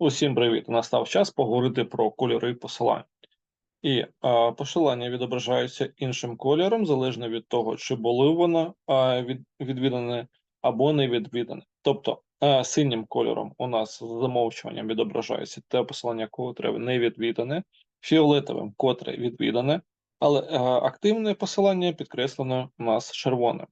Усім привіт! Настав час поговорити про кольори посилань. І а, посилання відображаються іншим кольором, залежно від того, чи були воно а, від, відвідане або не відвідане. Тобто а, синім кольором у нас з замовчуванням відображається те посилання, котре не відвідане, фіолетовим, котре відвідане, але а, активне посилання підкреслено у нас червоним.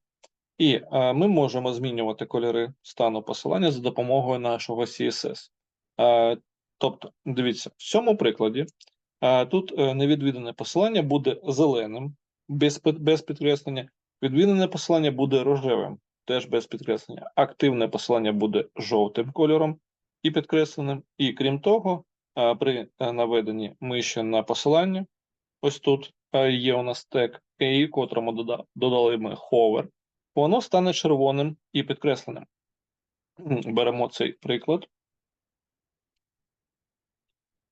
І а, ми можемо змінювати кольори стану посилання за допомогою нашого CSS. Е, Тобто, дивіться, в цьому прикладі е, тут е, невідвідане посилання буде зеленим, без, без підкреслення, відвідане посилання буде рожевим, теж без підкреслення. Активне посилання буде жовтим кольором і підкресленим. І крім того, при наведенні миші на посилання, ось тут є у нас тег, котрому додали ми hover, воно стане червоним і підкресленим. Беремо цей приклад.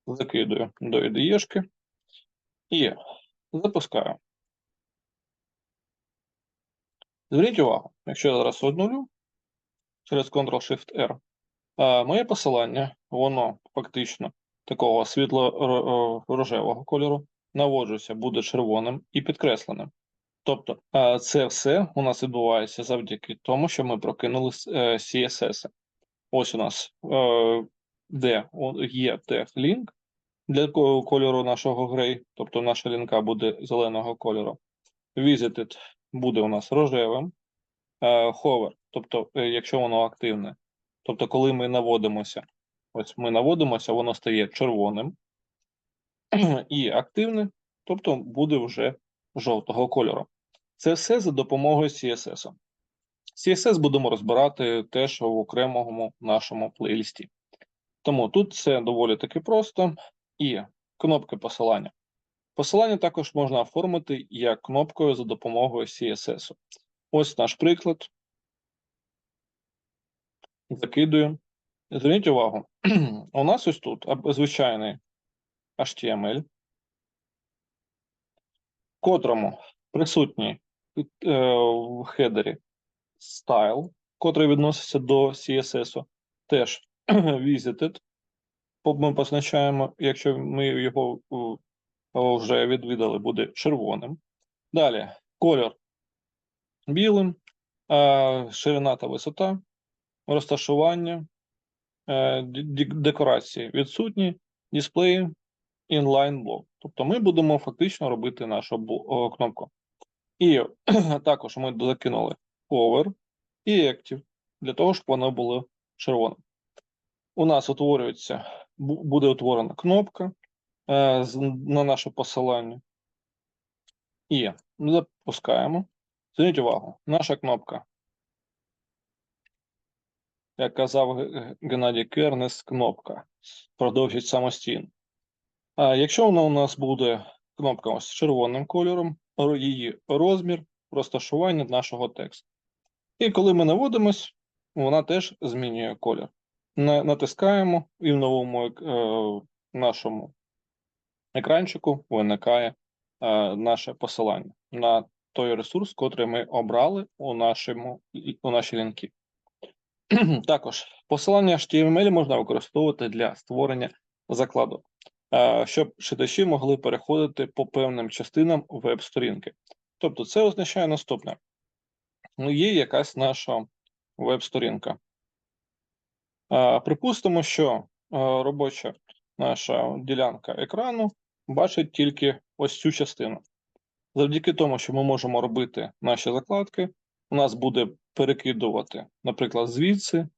Закидую до IDE-шки і запускаю. Зверніть увагу, якщо я зараз однулю через Ctrl-Shift-R, моє посилання, воно фактично такого світло-рожевого кольору, наводжуся, буде червоним і підкресленим. Тобто це все у нас відбувається завдяки тому, що ми прокинули е, CSS. Ось у нас е, де є тег link, для кольору нашого грей, тобто наша лінка буде зеленого кольору. Visited буде у нас рожевим. Е, Hover, тобто, е, якщо воно активне, тобто, коли ми наводимося, ось ми наводимося, воно стає червоним. І активне, тобто буде вже жовтого кольору. Це все за допомогою CSS. CSS будемо розбирати теж в окремому нашому плейлісті. Тому тут це доволі таки просто. І кнопки посилання. Посилання також можна оформити як кнопкою за допомогою CSS. Ось наш приклад. Закидую. Зверніть увагу, у нас ось тут звичайний HTML, в котрому присутній е, в хедері style, котрий відноситься до CSS, теж visited, ми позначаємо, якщо ми його вже відвідали, буде червоним. Далі кольор білим, ширина та висота, розташування, е, декорації відсутні, дисплеї, inline блок. Тобто ми будемо фактично робити нашу кнопку. І також ми закинули over і active для того, щоб воно було червоним. У нас утворюється, буде утворена кнопка е, на наше посилання. І запускаємо. Зверніть увагу, наша кнопка, як казав Геннадій Кернес, кнопка продовжить самостійно. А якщо вона у нас буде кнопка ось червоним кольором, її розмір, розташування нашого тексту. І коли ми наводимось, вона теж змінює колір. На- Натискаємо, і в новому е, нашому екранчику виникає е, наше посилання на той ресурс, котрий ми обрали у, нашому, у нашій лінкі. Також посилання HTML можна використовувати для створення закладок, е, щоб читачі могли переходити по певним частинам веб-сторінки. Тобто, це означає наступне: ну, є якась наша веб-сторінка. Е, Припустимо, що е, робоча наша ділянка екрану бачить тільки ось цю частину. Завдяки тому, що ми можемо робити наші закладки, у нас буде перекидувати, наприклад, звідси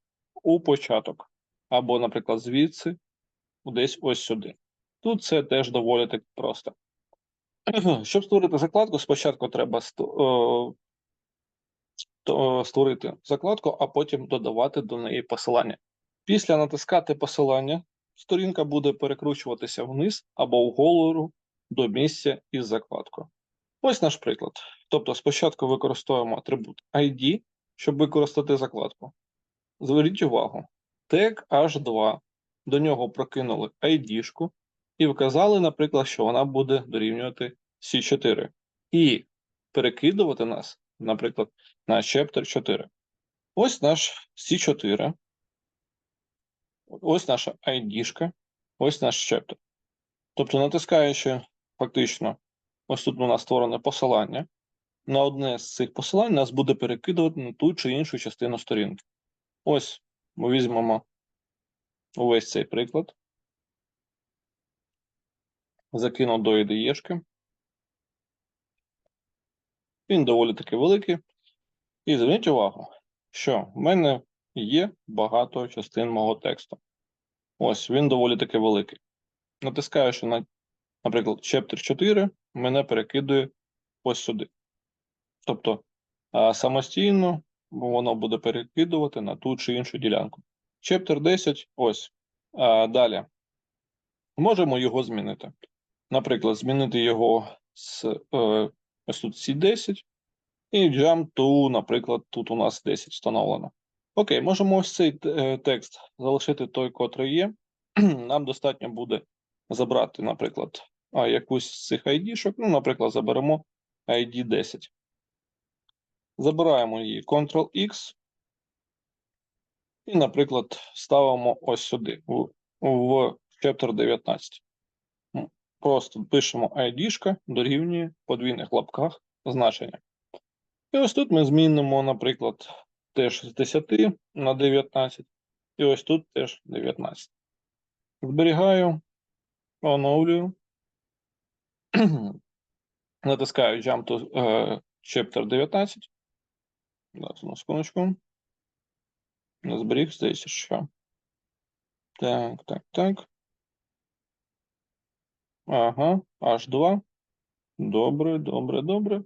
у початок, або, наприклад, звідси десь ось сюди. Тут це теж доволі так просто. Щоб створити закладку, спочатку треба е, то- створити закладку, а потім додавати до неї посилання. Після натискати посилання, сторінка буде перекручуватися вниз або вгору до місця із закладкою. Ось наш приклад. Тобто спочатку використовуємо атрибут ID, щоб використати закладку. Зверніть увагу, тег H2, до нього прокинули ID-шку і вказали, наприклад, що вона буде дорівнювати C4. І перекидувати нас, наприклад, на chapter 4. Ось наш C4. Ось наша ID-шка, ось наш чептер. Тобто, натискаючи фактично, ось тут у нас створене посилання. На одне з цих посилань нас буде перекидувати на ту чи іншу частину сторінки. Ось ми візьмемо увесь цей приклад. Закину до IDE-шки. Він доволі таки великий. І зверніть увагу, що в мене є багато частин мого тексту. Ось він доволі таки великий. Натискаючи на, наприклад, Chapter 4, мене перекидує ось сюди. Тобто самостійно воно буде перекидувати на ту чи іншу ділянку. Chapter 10, ось. Далі. Можемо його змінити. Наприклад, змінити його з е, ось тут C10 і jump to, наприклад, тут у нас 10 встановлено. Окей, можемо ось цей е, текст залишити той, котрий є. Нам достатньо буде забрати, наприклад, якусь з цих ID-шок. Ну, наприклад, заберемо ID 10. Забираємо її Ctrl-X. І, наприклад, ставимо ось сюди, в, в Chapter 19. Просто пишемо ID-шка, дорівнює подвійних лапках значення. І ось тут ми змінимо, наприклад, теж з 10 на 19. І ось тут теж 19. Зберігаю, оновлюю. Натискаю Jump to е, Chapter 19. Зараз на секундочку. Не зберіг, здається, що. Так, так, так. Ага, H2. Добре, добре, добре.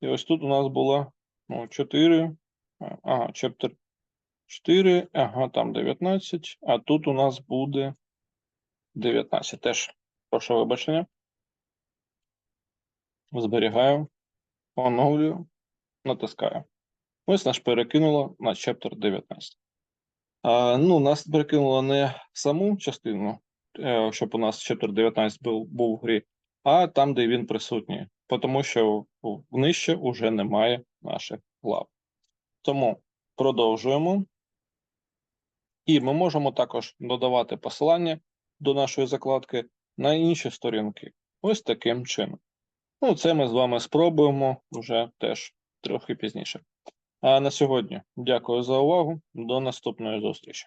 І ось тут у нас було ну, 4. Ага, chapter 4. Ага, там 19. А тут у нас буде 19. Теж прошу вибачення. Зберігаю, оновлюю, натискаю. Ось нас перекинуло на chapter 19. А, ну, нас перекинуло не саму частину, е, щоб у нас chapter 19 був, був в грі, а там, де він присутній, тому що нижче вже немає наших глав. Тому продовжуємо. І ми можемо також додавати посилання до нашої закладки на інші сторінки. Ось таким чином. Ну, це ми з вами спробуємо вже теж трохи пізніше. А на сьогодні дякую за увагу. До наступної зустрічі.